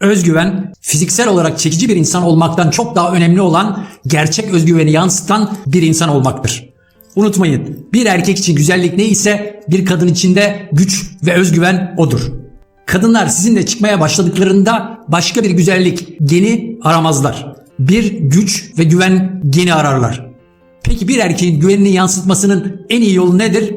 Özgüven, fiziksel olarak çekici bir insan olmaktan çok daha önemli olan gerçek özgüveni yansıtan bir insan olmaktır. Unutmayın, bir erkek için güzellik neyse bir kadın için de güç ve özgüven odur. Kadınlar sizinle çıkmaya başladıklarında başka bir güzellik geni aramazlar. Bir güç ve güven geni ararlar. Peki bir erkeğin güvenini yansıtmasının en iyi yolu nedir?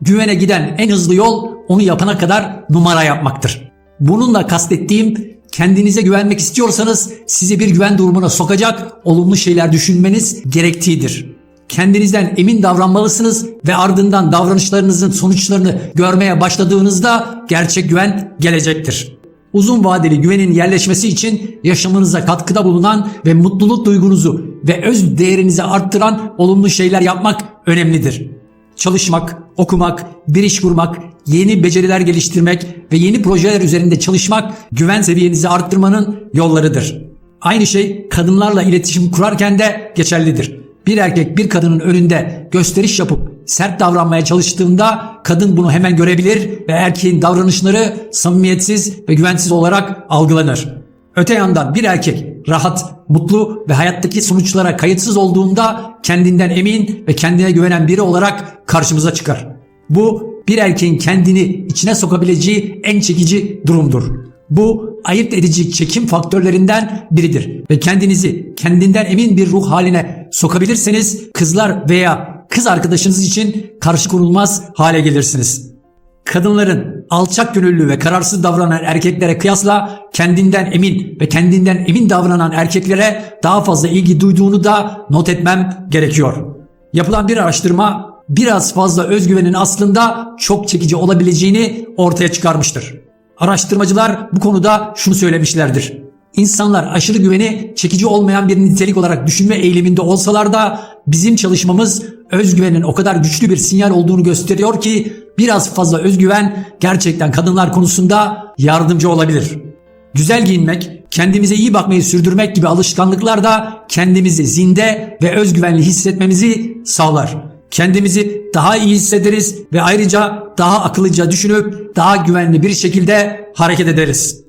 Güvene giden en hızlı yol onu yapana kadar numara yapmaktır. Bununla kastettiğim kendinize güvenmek istiyorsanız sizi bir güven durumuna sokacak olumlu şeyler düşünmeniz gerektiğidir. Kendinizden emin davranmalısınız ve ardından davranışlarınızın sonuçlarını görmeye başladığınızda gerçek güven gelecektir. Uzun vadeli güvenin yerleşmesi için yaşamınıza katkıda bulunan ve mutluluk duygunuzu ve öz değerinizi arttıran olumlu şeyler yapmak önemlidir. Çalışmak, okumak, bir iş kurmak, yeni beceriler geliştirmek ve yeni projeler üzerinde çalışmak güven seviyenizi arttırmanın yollarıdır. Aynı şey kadınlarla iletişim kurarken de geçerlidir. Bir erkek bir kadının önünde gösteriş yapıp sert davranmaya çalıştığında kadın bunu hemen görebilir ve erkeğin davranışları samimiyetsiz ve güvensiz olarak algılanır. Öte yandan bir erkek rahat, mutlu ve hayattaki sonuçlara kayıtsız olduğunda kendinden emin ve kendine güvenen biri olarak karşımıza çıkar. Bu bir erkeğin kendini içine sokabileceği en çekici durumdur. Bu ayırt edici çekim faktörlerinden biridir ve kendinizi kendinden emin bir ruh haline sokabilirseniz kızlar veya kız arkadaşınız için karşı konulmaz hale gelirsiniz. Kadınların alçak gönüllü ve kararsız davranan erkeklere kıyasla kendinden emin ve kendinden emin davranan erkeklere daha fazla ilgi duyduğunu da not etmem gerekiyor. Yapılan bir araştırma biraz fazla özgüvenin aslında çok çekici olabileceğini ortaya çıkarmıştır. Araştırmacılar bu konuda şunu söylemişlerdir. İnsanlar aşırı güveni çekici olmayan bir nitelik olarak düşünme eğiliminde olsalar da bizim çalışmamız özgüvenin o kadar güçlü bir sinyal olduğunu gösteriyor ki biraz fazla özgüven gerçekten kadınlar konusunda yardımcı olabilir. Güzel giyinmek, kendimize iyi bakmayı sürdürmek gibi alışkanlıklar da kendimizi zinde ve özgüvenli hissetmemizi sağlar. Kendimizi daha iyi hissederiz ve ayrıca daha akıllıca düşünüp daha güvenli bir şekilde hareket ederiz.